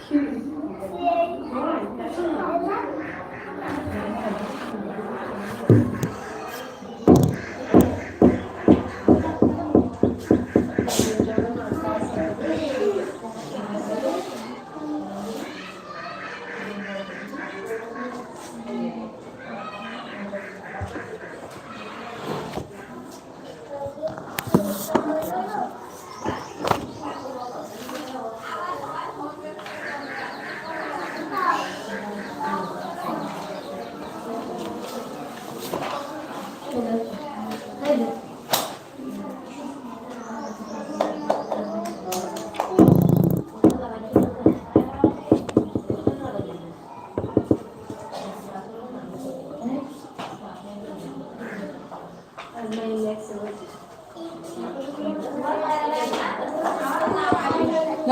না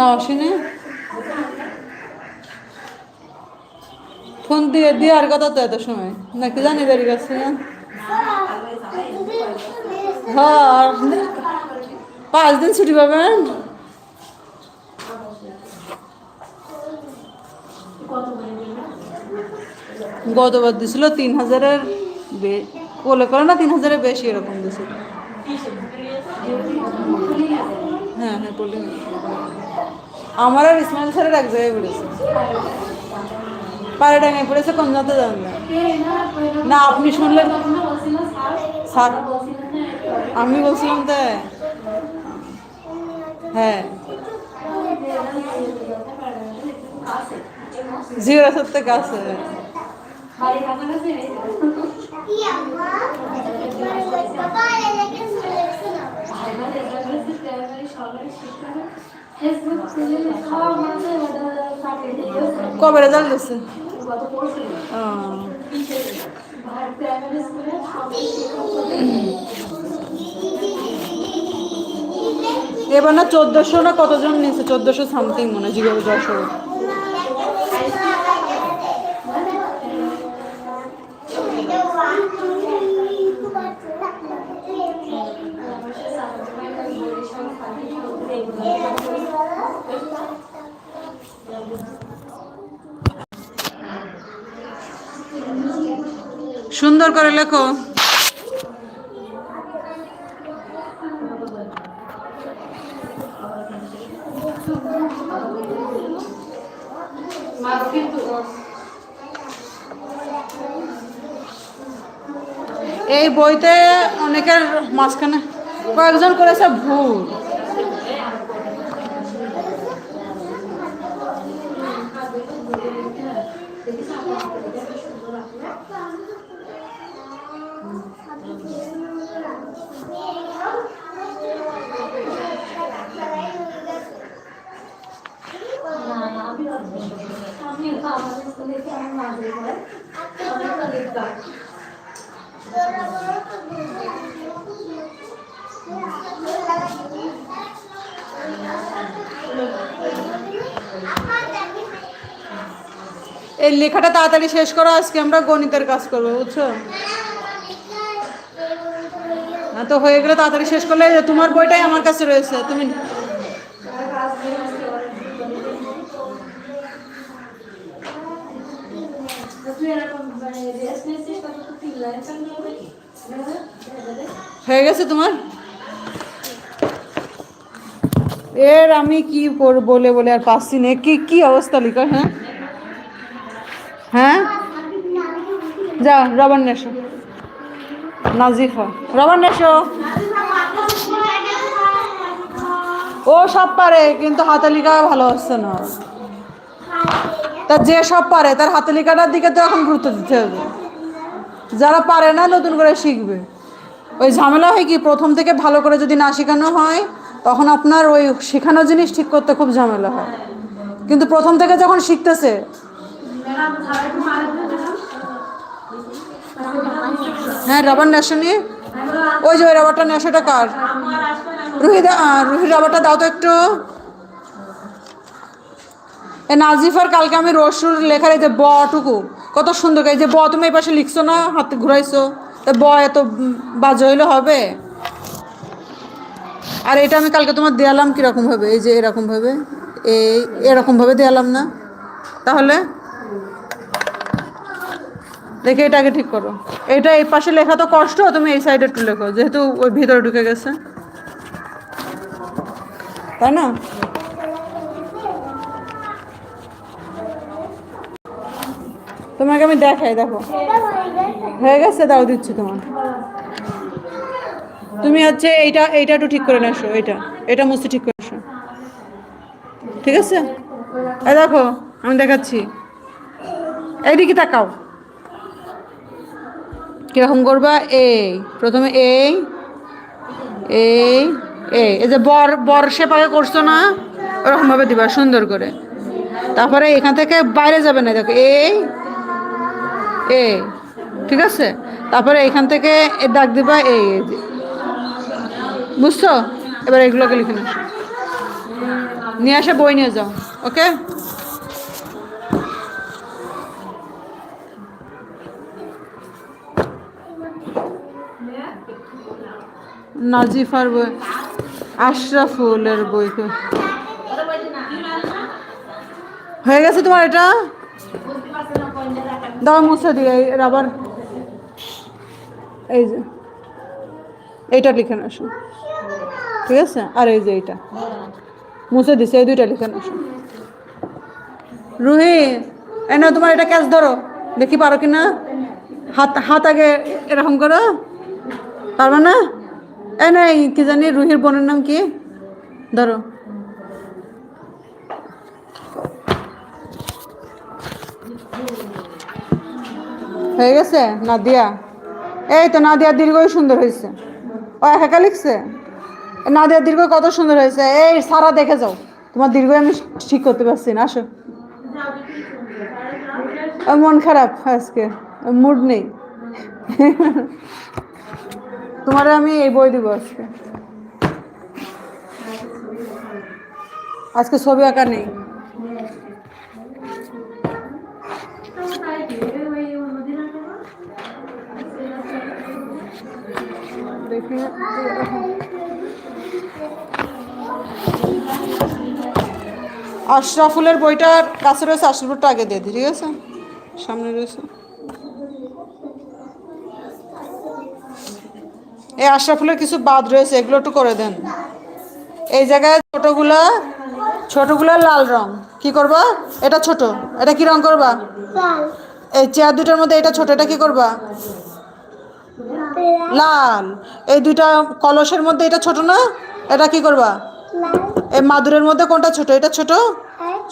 আসেনি ফোন দিয়ে দেওয়ার কথা তো এত সময়। নাকি জানি দেরি গেছে হ্যাঁ পাঁচ দিন ছুটি পাবেন? গতবার দিছিল তিন হাজারের বে- কোলে করে না তিন হাজারের বেশি এরকম দিছিল হ্যাঁ হ্যাঁ বলি আমার আর ইসমাইল স্যারের এক জায়গায় পড়েছে পাড়ে ডাঙায় পড়েছে কম যাতে যান না। না, আপনি শুনলেন? স্যার, আমি বলছিলাম তো হ্যাঁ। জিরো থেকে আছে কবে রেজাল্ট দিচ্ছে এবার না চোদ্দশো না কতজন নিয়েছে? চোদ্দশো সামথিং মনে হয় জিরো সুন্দর করে লেখো। এই বইতে অনেকের মাঝখানে কয়েকজন করেছে ভুল। এই লেখাটা তাড়াতাড়ি শেষ করো, আজকে আমরা গণিতের কাজ করব, বুঝছ? হ্যাঁ তো হয়ে গেলে তাড়াতাড়ি শেষ করলে তোমার বইটাই আমার কাছে রয়েছে, তুমি হয়ে গেছে তোমার? এর আমি কি করব বলে বলে আর পাচ্ছি না। কি কি অবস্থা লিখো হ্যাঁ? হ্যাঁ? যাও রবার নেশো নাজিফা রবার নেশো ও সব পারে, কিন্তু হাতে লেখা ভালো হচ্ছে না। তা যে সব পারে তার হাতে লেখাটার দিকে তো এখন গুরুত্ব দিতে হবে। যারা পারে না নতুন করে শিখবে। ওই ঝামেলা হয় কি প্রথম থেকে ভালো করে যদি না শেখানো হয় তখন আপনার ওই শেখানো জিনিস ঠিক করতে খুব ঝামেলা হয়। কিন্তু প্রথম থেকে যখন শিখতেছে হ্যাঁ রাবার নেশো নিয়ে? ওই যে ওই রাবারটা নেশাটা কার? রুহি দা আহ, রুহি রাবারটা দাও তো একটু। এ নাজিফার কালকে আমি রসুর লেখার এই যে বটুকু, কত সুন্দর এই যে ব তুমি এই পাশে লিখছো না, হাতে ঘুরাইছো? ব এত বাজে হইলে হবে? আর এটা আমি কালকে তোমার দেয়ালাম কীরকম ভাবে? এই যে এরকম ভাবে, এই এরকমভাবে দেয়ালাম না? তাহলে দেখে এটাকে ঠিক করো। এটা এই পাশে লেখা তো কষ্ট, তুমি এই সাইডে একটু লেখো, যেহেতু ওই ভিতরে ঢুকে গেছে। তাই না? তোমাকে আমি দেখাই, দেখো। হয়ে গেছে, দাও দিচ্ছি তোমার। তুমি হচ্ছে এইটা এইটা একটু ঠিক করে আসো এইটা। এটা মুস্তি ঠিক করে আসো ঠিক আছে? এই দেখো, আমি দেখাচ্ছি। এইদিকে তাকাও। কীরকম করবা? এই, প্রথমে এই এই এই। এই যে বর বর শেপাকে করছ না, ওরকমভাবে দিবা সুন্দর করে। তারপরে এখান থেকে বাইরে যাবে না, দেখো। এই এই ঠিক আছে? তারপরে এখান থেকে এ দাগ দিবা এই বুঝছ? এবার এগুলোকে লিখে নিয়ে আসে বই নিয়ে যাও, ওকে? নাজিফার বই, আশরাফুলের বই? হয়ে গেছে তোমার এটা? দাও মুছে দিয়ে রাবার। এই যে। এইটা লিখে আসো। ঠিক আছে? আর এই যে এইটা। মুছে দিছে, এই দুইটা লিখে আসো। রুহি, এই না তোমার এটা ক্যাচ ধরো। দেখি পারো কি না হাত হাত আগে এরকম করো। পারবে না? এই না কি জানি রুহির বোনের নাম কি? ধরো। হয়ে গেছে? নাদিয়া। এই তো নাদিয়া দীর্ঘই সুন্দর হয়েছে। ও একা লিখছে? নাদিয়া দীর্ঘ কত সুন্দর হয়েছে? এই সারা দেখে যাও। তোমার দীর্ঘ আমি ঠিক করতে পারছি না, আসো। মন খারাপ আজকে মুড নেই। তোমারে আমি এই বই দিব আজকে। আজকে ছবি আঁকা নেই দেখি আশরাফুলের বইটার কাছে রয়েছে আশরাফুলটা আগে দিয়ে দিই ঠিক আছে? সামনে রয়েছে। এই আশরাফুলের কিছু বাদ রয়েছে এগুলো একটু করে দেন। এই জায়গায় ছোটগুলা ছোটগুলা লাল রং। কি করবা? এটা ছোট। এটা কি রং করবা? এই চেয়ার দুটার মধ্যে এটা ছোট এটা কি করবা? লাল। এই দুইটা কলসের মধ্যে এটা ছোট না? এটা কি করবা? এই মাদুরের মধ্যে কোনটা ছোট? এটা ছোট?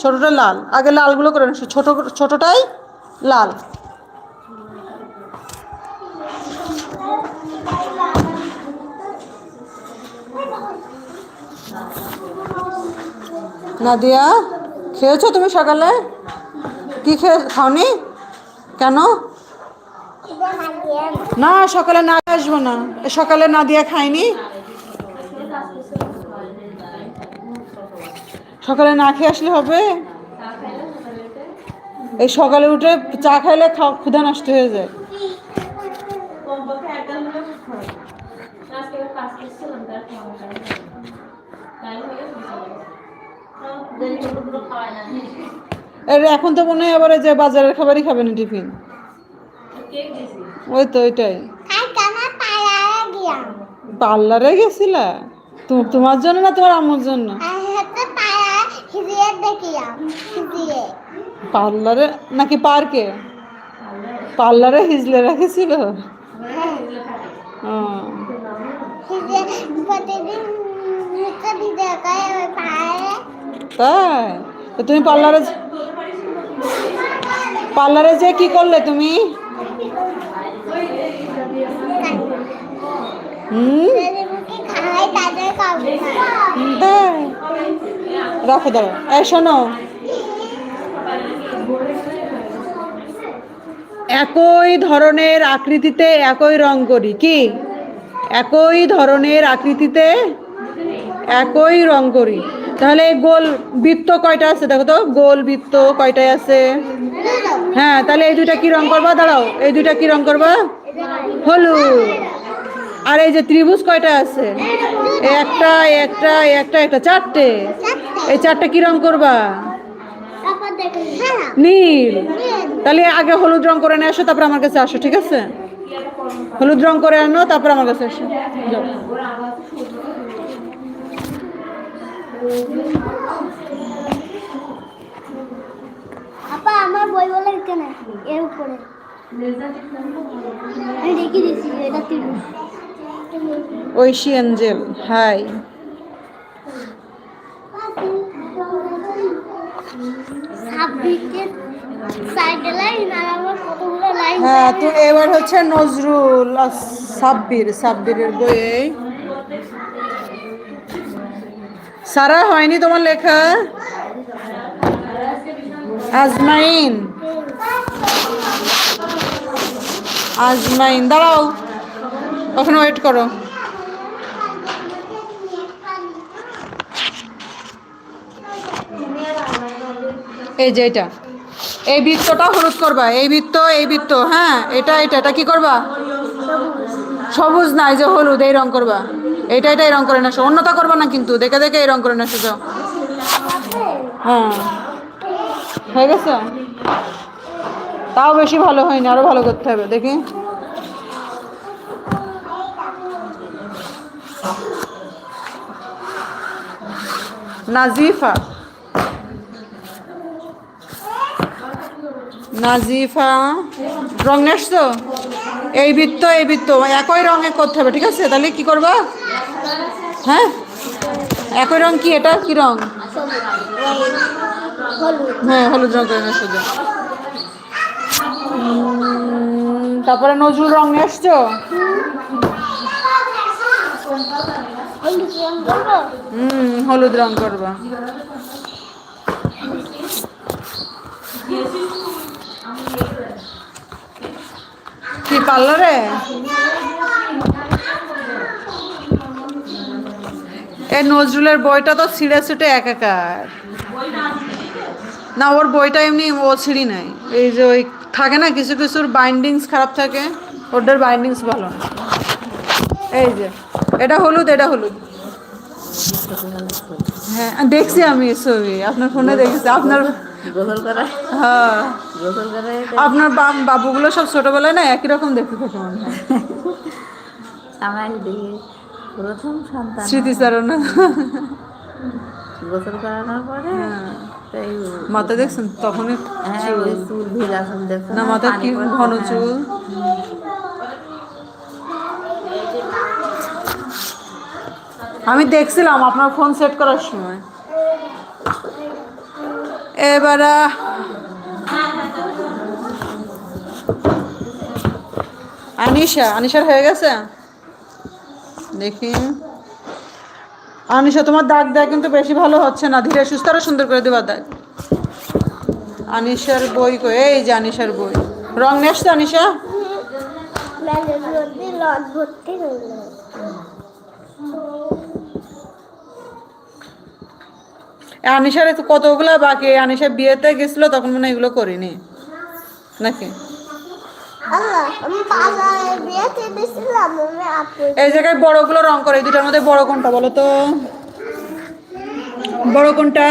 ছোটটা লাল। আগে লালগুলো করে ছোট, ছোটটাই লাল। নাদিয়া, খেয়েছো তুমি সকালে? কি খেয়ে, খাওনি? কেন? না, সকালে না আসব না। সকালে নাদিয়া খাইনি। সকালে না খেয়ে আসলে হবে। এই সকালে উঠে চা খাইলে ক্ষুধা নষ্ট হয়ে যায়। এখন তো মনে হয় আবার যে বাজারের খাবারই খাবে না টিফিন। ওই তো ওইটাই পার্লারে গেছিলা? তু- তোমার জন্য না তোমার আম্মুর জন্য? পার্লারে নাকি পার্কে? পার্লারে হিজলে রেখেছিল? তাই? তুমি পার্লারে পার্লারে যে কি করলে তুমি হুম তাই রাখো দাঁড়ো এই, শোনো। একই ধরনের আকৃতিতে একই রং করি, কি? একই ধরনের আকৃতিতে একই রং করি। তাহলে গোল বৃত্ত কয়টা আছে? দেখো তো, গোল বৃত্ত কয়টায় আছে? হ্যাঁ তাহলে এই দুইটা কি রং করবা? দাঁড়াও, এই দুইটা কি রং করবা? হলুদ। আর এই যে ত্রিভুজ কয়টা আছে? একটা একটা একটা একটা, চারটে। এই চারটে কি রং করবা? নীল। তাহলে আগে হলুদ রং করে নিয়ে আসো, তারপর আমার কাছে আসো, ঠিক আছে? হলুদ রং করে আনো, তারপর আমার কাছে আসো। আমার বই বলে কেন এর উপরে। রেখে দিয়েছি, এটা ঐশী অ্যাঞ্জেল, হাই। হ্যাঁ তো এবার হচ্ছে নজরুল সাব্বির, সাব্বিরের বইয়ে সারা হয়নি তোমার লেখা? আজমাইন। আজমাইন, দাঁড়াও। ওখানে ওয়েট করো। এই যে এটা। এই বৃত্তটা হলুদ করবা। এই বৃত্ত এই বৃত্ত হ্যাঁ এটা এটা এটা কি করবা? সবুজ না, এই যে হলুদ, এই রং করবা। এটা এটা, এই রং করে নেছো অন্যতা করবা না কিন্তু, দেখে দেখে এই রং করে নেছো যাও। হ্যাঁ। হয়ে গেছে? তাও বেশি ভালো হয়নি, আরও ভালো করতে হবে, দেখি। নাজিফা। নাজিফা। রং নেসছো এই বৃত্ত এই বৃত্ত। একই রঙে করতে হবে, ঠিক আছে? তাহলে কি করবা? হ্যাঁ? একই রং কি এটা? কি রং? হ্যাঁ হলুদ রং করে নেসো তারপরে নজরুল রং নিয়ে আসছো হলুদ রং করব হুম, হলুদ রং করবা। কি পার্লারে এই নজরুলের বইটা তো ছিঁড়ে ছিটে একাকার না, ওর বইটা এমনি ও ছিঁড়ি নাই। এই যে ওই থাকে না, কিছু, কিছুর বাইন্ডিংস খারাপ থাকে ওটার বাইন্ডিংস ভালো না। এই যে। এটা হলুদ এটা হলুদ। হ্যাঁ দেখছি আমি ছবি আপনার ফোনে দেখেছি আপনার গোসল করে? হ্যাঁ। গোসল করে আপনার বাবুগুলো সব ছোটবেলায় না একই রকম দেখতে থাকে মনে হয়। আমার দেখি প্রথম সন্তান। স্মৃতিচারণ। গোসল করানোর পরে মাথা দেখছেন? তখনই হ্যাঁ চুল। না মাথা কি ঘন হ্যাঁ। চুল? আমি দেখছিলাম আপনার ফোন সেট করার সময় এবার আনিশা আনিশার হয়ে গেছে দেখি আনিশা তোমার দাগ দেয় কিন্তু বেশি ভালো হচ্ছে না ধীরে সুস্থ আরও সুন্দর করে দেবা দাগ আনিশার বই কই এই যে আনিশার বই রং নিয়ে আসছো আনিশা আনিশার কতগুলা বাকি? আনিশা বিয়েতে গেছিল তখন মনে এগুলো করিনি। নাকি? এই জায়গায় বড়গুলো রং করে এই দুটার মধ্যে বড় কোনটা বলো তো? বড় কোনটা?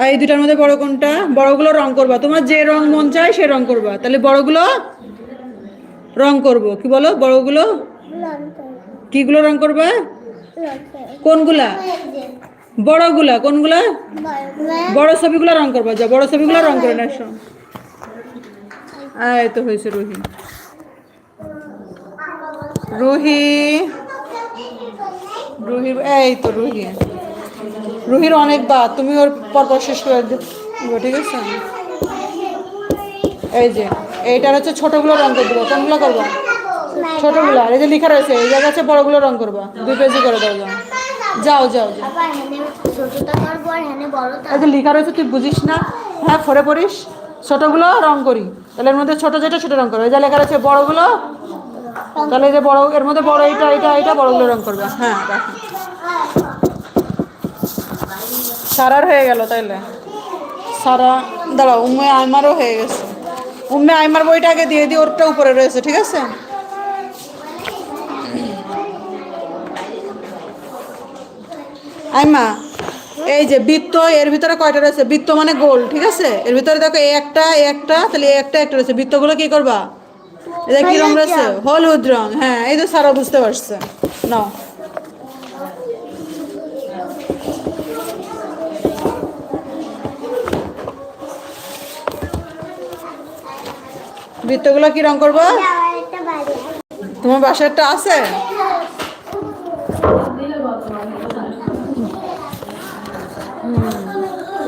আর এই দুটার মধ্যে বড় কোনটা? বড়গুলো রং করবা। তোমার যে রং মন চায় সে রং করবা। তাহলে বড়গুলো রং করব। কি বলো? বড়গুলো? কিগুলো রং করবা? কোনগুলা? বড়গুলা কোনগুলা? বড় ছবিগুলো রং করবা যা বড় ছবিগুলো রং করে না এই তো হয়েছে রুহি। রুহি। রুহির এই তো রুহি। রুহির অনেক বাদ তুমি ওর পরপর শেষ করে দিও ঠিক আছে? এই যে এইটার হচ্ছে ছোটগুলো রং করে দেবো কোনগুলো করবা? ছোটগুলো আর এই যে লেখা রয়েছে এই জায়গা আছে বড়গুলো রং করবা। দুই পেজি করে দাও যাও। যাও যাও এই যে লেখা রয়েছে তুই বুঝিস না। হ্যাঁ ফরে পড়িস। ছোটগুলো রং করি। তাহলে এর মধ্যে ছোট যেটা ছোট রং করবে এই যে লেখা রয়েছে বড়গুলো তাহলে এই যে বড় এর মধ্যে বড় এইটা এইটা এইটা বড়গুলো রং করবে। হ্যাঁ সারার হয়ে গেল তাইলে। সারা দাঁড়াও উম্মে আইমারও হয়ে গেছে। উম্মে আইমার বইটা আগে দিয়ে দিই ওরটা উপরে রয়েছে ঠিক আছে? আইমা এই যে বৃত্ত এর ভিতরে কয়টা রয়েছে? বৃত্ত মানে গোল ঠিক আছে? এর ভিতরে দেখো এই একটা এই একটা তাহলে এই একটা একটা রয়েছে। বৃত্তগুলো কি করবা? এটা কি রং রয়েছে? হলুদ রং হ্যাঁ এই তো সারা বুঝতে পারছে। নাও। বৃত্তগুলো কি রং করব? তোমার বাসারটা আছে?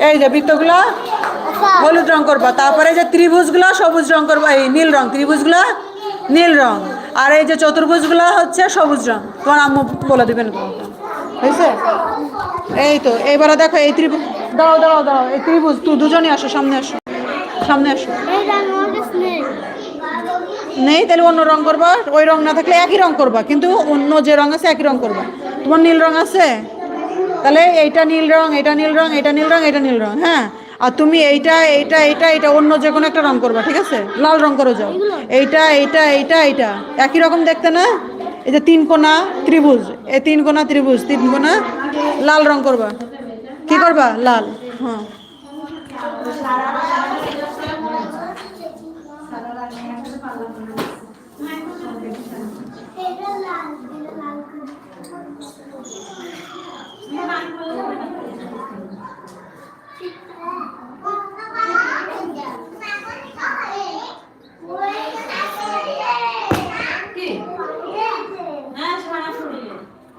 এই যে বৃত্তগুলো, হলুদ রং করবা। তারপরে যে ত্রিভুজগুলো, সবুজ রং করবা। এই নীল রং, ত্রিভুজগুলো নীল রং। আর এই যে চতুর্ভুজগুলো হচ্ছে সবুজ রং। তোমার আম্মু বলে দিবেন। হয়েছে? এই তো, এইবারে দেখো এই ত্রিভুজ দাও দাও দাও এই ত্রিভুজ তুই দুজনই আসো, সামনে আসো সামনে আসো। নেই, তাহলে অন্য রং করবা। ওই রং না থাকলে একই রং করবা, কিন্তু অন্য যে রং আছে একই রং করবা। তোমার নীল রং আছে? তাহলে এইটা নীল রং এটা নীল রং এটা নীল রং এটা নীল রং হ্যাঁ? আর তুমি এইটা এইটা এইটা এটা অন্য যে কোনো একটা রং করবা ঠিক আছে? লাল রং করে যাও। এইটা এইটা এইটা এইটা। একই রকম দেখতে না? এই যে তিন কোনা ত্রিভুজ এই তিন কোনা ত্রিভুজ তিন কোনা লাল রং করবা। কি করবা? লাল হ্যাঁ এটা লাল এটা লাল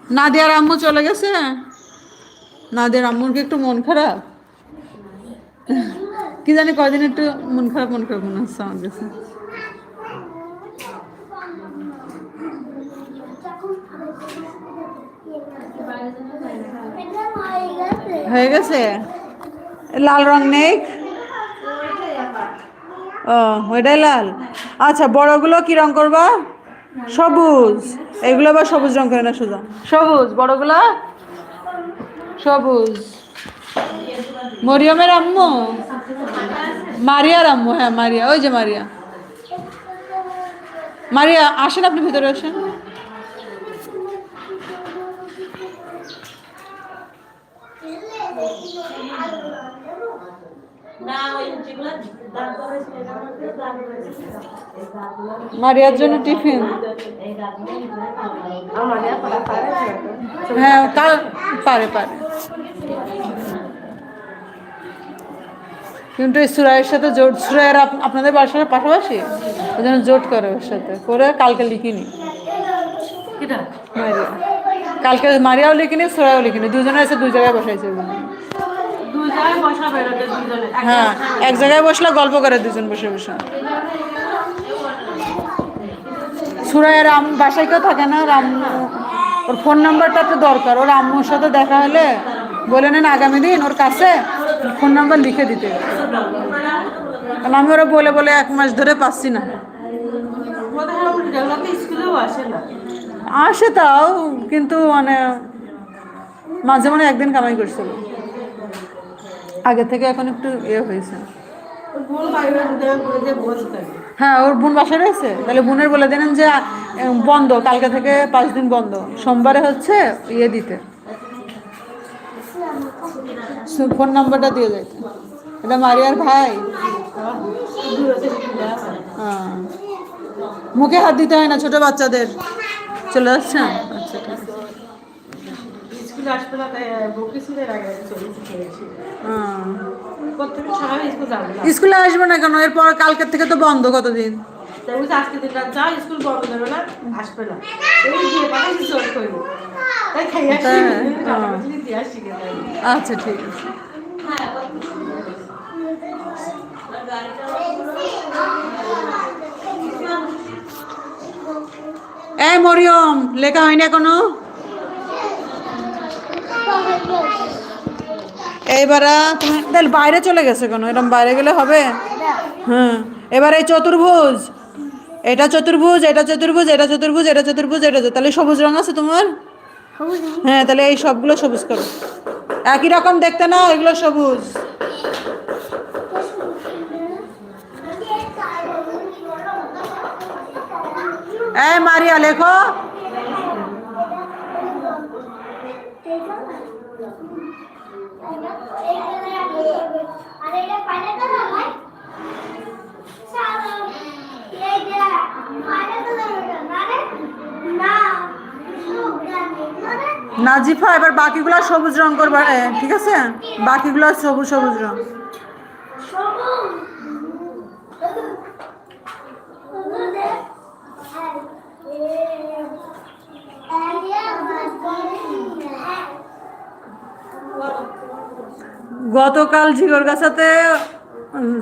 নাদিয়ার আম্মু চলে গেছে? নাদিয়ার আম্মুর কি একটু মন খারাপ? কি জানি কদিন একটু মন খারাপ মন খারাপ মনে হচ্ছে আমার কাছে এটা হয়ে গেছে হয়ে গেছে? লাল রং নেই? ও, ওইটাই লাল। আচ্ছা বড়গুলো কি রং করবা? সবুজ। এগুলো আবার সবুজ রং করে না, সোজা। সবুজ। বড়গুলো? সবুজ। মরিয়মের আম্মু? মারিয়ার আম্মু হ্যাঁ মারিয়া। ওই যে মারিয়া। মারিয়া, আসেন আপনি ভিতরে, আসেন। মারিয়ার জন্য টিফিন। হ্যাঁ কাল পারে পারে। কিন্তু এই সুরাইয়ের সাথে জোট সুরাইয়ের আপ- আপনাদের বাসার পাশাপাশি? ওই জন্য জোট করে ওর সাথে। করে কালকে লিখিনি। মারিয়া। কালকে মারিয়াও লিখিনি সুরাইও লিখিনি। দুজনে এসে দুই জায়গায় বসাইছে। ওগুলো। হ্যাঁ এক জায়গায় বসলে গল্প করে দুজন বসে বসে। সুরাইয়ের আম বাসায় কেউ থাকে না? আম্মু ওর ফোন নাম্বারটা তো দরকার। ওর আম্মুর সাথে দেখা হলে বলে নেন আগামী দিন ওর কাছে ফোন নাম্বার লিখে দিতে। কারণ আমি ওরা বলে বলে এক মাস ধরে পাচ্ছি না। আসে তাও কিন্তু মানে মাঝে মানে একদিন কামাই করছিল। আগে থেকে এখন একটু ইয়ে হয়েছে। হ্যাঁ ওর বোন বাসা রয়েছে? তাহলে বোনের বলে দিলেন যে বন্ধ কালকে থেকে পাঁচ দিন বন্ধ। সোমবারে হচ্ছে ইয়ে দিতে। ফোন নাম্বারটা দিয়ে যাইতে এটা মারিয়ার ভাই। হ্যাঁ। মুখে হাত দিতে হয় না ছোট বাচ্চাদের। চলে যাচ্ছেন আচ্ছা ঠিক আছে। স্কুলে আসবে না তাই আগে চলে স্কুল যাবে স্কুলে আসবে না কেন? এরপর কালকের থেকে তো বন্ধ কতদিন? তাই বলছে আজকে দিন যাও স্কুল বন্ধ দেবে না আসবে না। এই দিয়ে পাঠাইছি জোর করব তাই খাই আসি। তাই? টাকা। পয়সা দিয়ে আসি আচ্ছা ঠিক আছে। এই মরিয়ম লেখা হয়নি এখনও? এইবারা তুমি তাহলে বাইরে চলে গেছে কেন? এরকম বাইরে গেলে হবে? হ্যাঁ এবার এই চতুর্ভুজ। এটা চতুর্ভুজ এটা চতুর্ভুজ এটা চতুর্ভুজ এটা চতুর্ভুজ এটা তাহলে সবুজ রং আছে তোমার? হ্যাঁ তাহলে এই সবগুলো সবুজ করো। একই রকম দেখতে না এগুলো সবুজ। এই মারিয়া লেখো আর এটা পাইনাপল কালার হয় সাদা এই যে পাইনাপল কালার না রে না নাজিফা, এবার বাকিগুলো সবুজ রং করবা ঠিক আছে? বাকিগুলো সবুজ সবুজ রং। গতকাল ঝিগর গাছাতে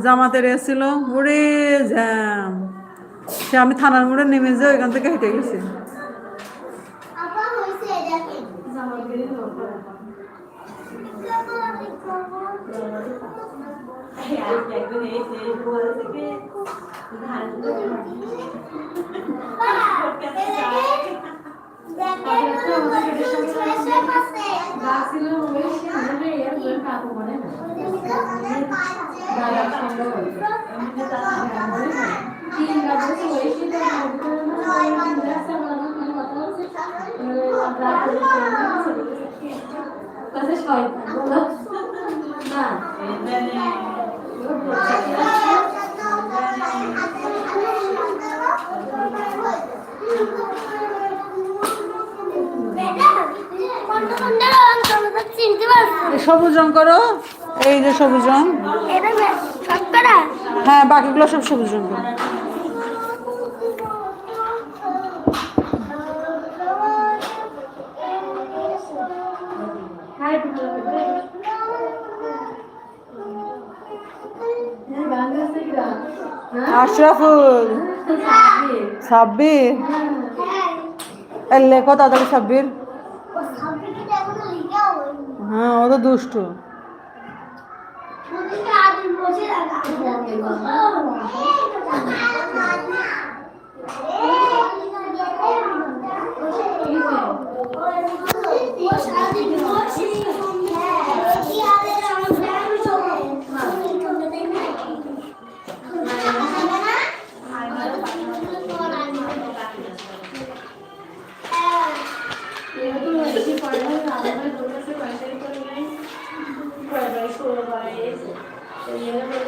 জামাতে এসেছিল ওরে জ্যাম। সে আমি থানার মোড়ে নেমে যে ওইখান থেকে হেঁটে গেছি। আপা সবুজ রং করো। এই যে সবুজ রং। হ্যাঁ বাকিগুলো সব সবুজ রং করো। আশরাফুল সাব্বির এলে কত তাড়াতাড়ি সাব্বির হ্যাঁ ও তো দুষ্টু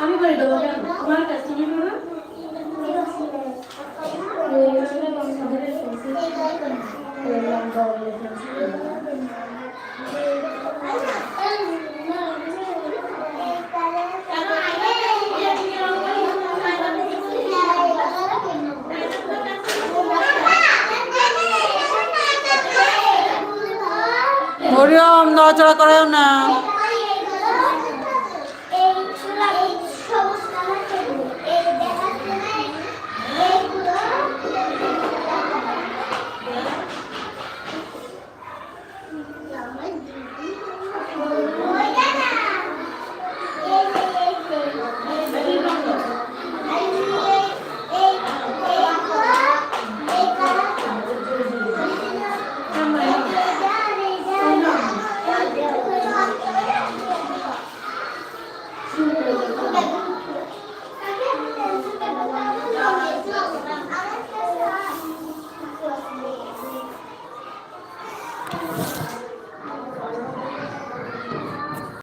আমি করে দেবো কেন? তোমার কাছে তুমি করো মরিয়ম নড়াচড়া করেও না।